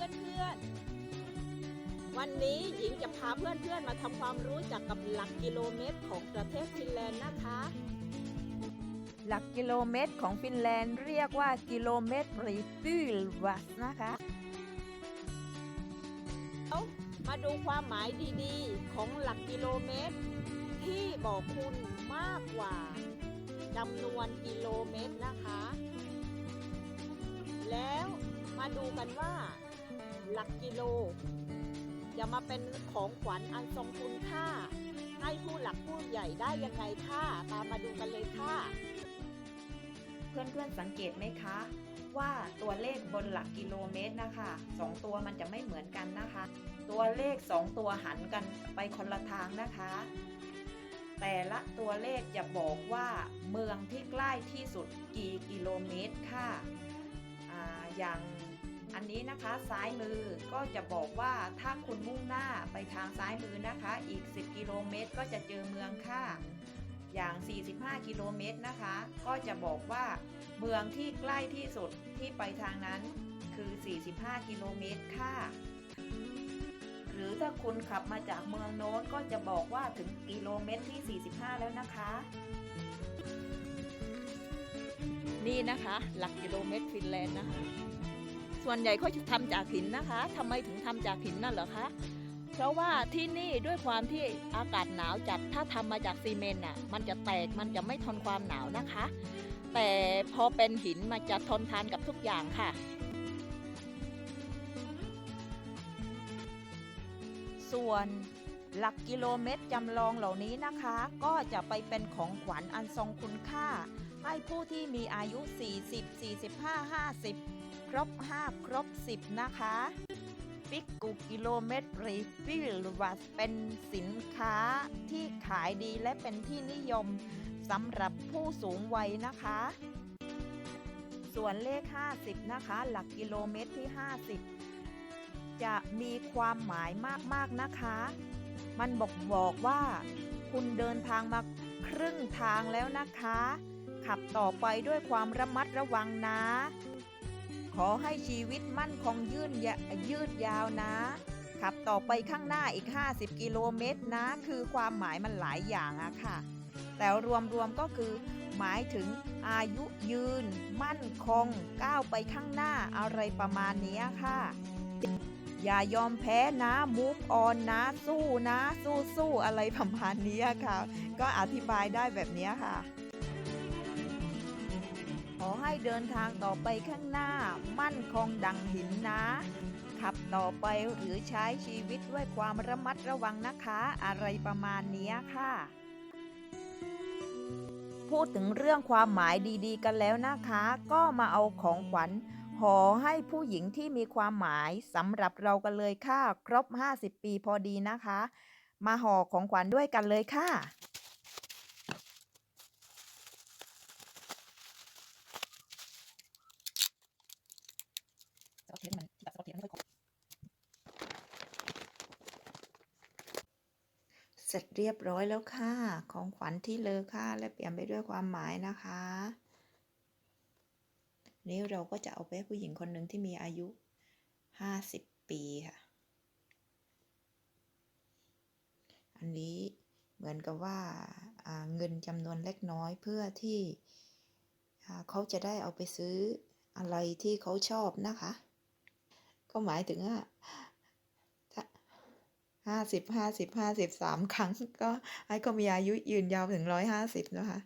พื่อนๆวันนี้หญิงจะพาเพื่อนๆมาทำความรู้จักกับหลักกิโลเมตรของประเทศฟินแลนด์นะคะ หลักกิโลเมตรของฟินแลนด์เรียกว่ากิโลเมตรรีฟิลวัสนะคะมาดูความหมายดีๆ ของหลักกิโลเมตร ที่บอกคุณมากกว่าจำนวนกิโลเมตรนะคะ แล้วมาดูกันว่า หลักกิโล จะมาเป็นของขวัญอันทรงคุณค่า ให้ผู้หลักผู้ใหญ่ได้ยังไงค่ะตามมาดูกันเลยค่ะ เพื่อนๆสังเกตไหมคะ ว่าตัวเลขบนหลักกิโลเมตรนะคะสองตัวมันจะไม่เหมือนกันนะคะ ตัวเลขสองตัวหันกันไปคนละทางนะคะแต่ละตัวเลขจะบอกว่าเมืองที่ใกล้ที่สุดกี่กิโลเมตรค่ะออย่าง อันนี้นะคะซ้ายมือก็จะบอกว่าถ้าคุณมุ่งหน้าไปทางซ้ายมือนะคะ อีก 10 กิโลเมตร ก็จะเจอเมืองค่ะ อย่าง 45 กิโลเมตรนะคะ ก็จะบอกว่า เมืองที่ใกล้ที่สุดที่ไปทางนั้นคือ 45 กิโลเมตรค่ะ หรือถ้าคุณขับมาจากเมืองโน้นก็จะบอกว่าถึงกิโลเมตรที่ 45 แล้วนะคะ นี่นะคะ หลักกิโลเมตรฟินแลนด์นะคะ ส่วนใหญ่เขาจะทำจากหินนะคะทำไมถึงทำจากหินนั่นเหรอคะเพราะว่าที่นี่ด้วยความที่อากาศหนาวจัดถ้าทำมาจากซีเมนต์น่ะ มันจะแตกมันจะไม่ทนความหนาวนะคะ แต่พอเป็นหินมันจะทนทานกับทุกอย่างค่ะ ส่วนหลักกิโลเมตรจำลองเหล่านี้นะคะ ก็จะไปเป็นของขวัญอันทรงคุณค่า ให้ผู้ที่มีอายุ 40 45 50 ครบ 5 ครบ 10 นะคะปิกกุกิโลเมตรรีฟิลวัสเป็นสินค้าที่ขายดีและเป็นที่นิยมสำหรับผู้สูงวัยนะคะ ส่วนเลข 50 นะคะ หลักกิโลเมตรที่ 50 จะมีความหมายมาก ๆ นะคะ มันบอกบอกว่า คุณเดินทางมาครึ่งทางแล้วนะคะ ขับต่อไปด้วยความระมัดระวังนะ ขอให้ชีวิตมั่นคงยืนย,ยืดยาวนะ ขับต่อไปข้างหน้าอีก 50 กิโลเมตรนะ คือความหมายมันหลายอย่างอะค่ะ แต่รวมๆก็คือ หมายถึงอายุยืน มั่นคง ก้าวไปข้างหน้าอะไรประมาณนี้ค่ะ อย่ายอมแพ้นะมูฟออนนะ สู้นะ สู้สู้อะไรประมาณนี้ค่ะ ก็อธิบายได้แบบนี้ค่ะ ให้เดินทางต่อไปข้างหน้า มั่นคงดังหินนะ ขับต่อไปหรือใช้ชีวิตด้วยความระมัดระวังนะคะ อะไรประมาณนี้ค่ะ พูดถึงเรื่องความหมายดีๆ กันแล้วนะคะ ก็มาเอาของขวัญห่อให้ผู้หญิงที่มีความหมายสำหรับเรากันเลยค่ะ ครบ 50 ปีพอดีนะคะ มาห่อของขวัญด้วยกันเลยค่ะ เสร็จเรียบร้อยแล้วค่ะ ของขวัญที่เลอค่าและเปลี่ยนไปด้วยความหมายนะคะ นี้เราก็จะเอาไปให้ผู้หญิงคนหนึ่งที่มีอายุ 50 ปีค่ะ อันนี้เหมือนกับว่าเงินจำนวนเล็กน้อยเพื่อที่เขาจะได้เอาไปซื้ออะไรที่เขาชอบนะคะ ก็หมายถึงว่า ห้าสิบห้าสิบห้าสิบสามครั้ง ก็ไอ้เขามีอายุยืนยาวถึงร้อยห้าสิบนะคะ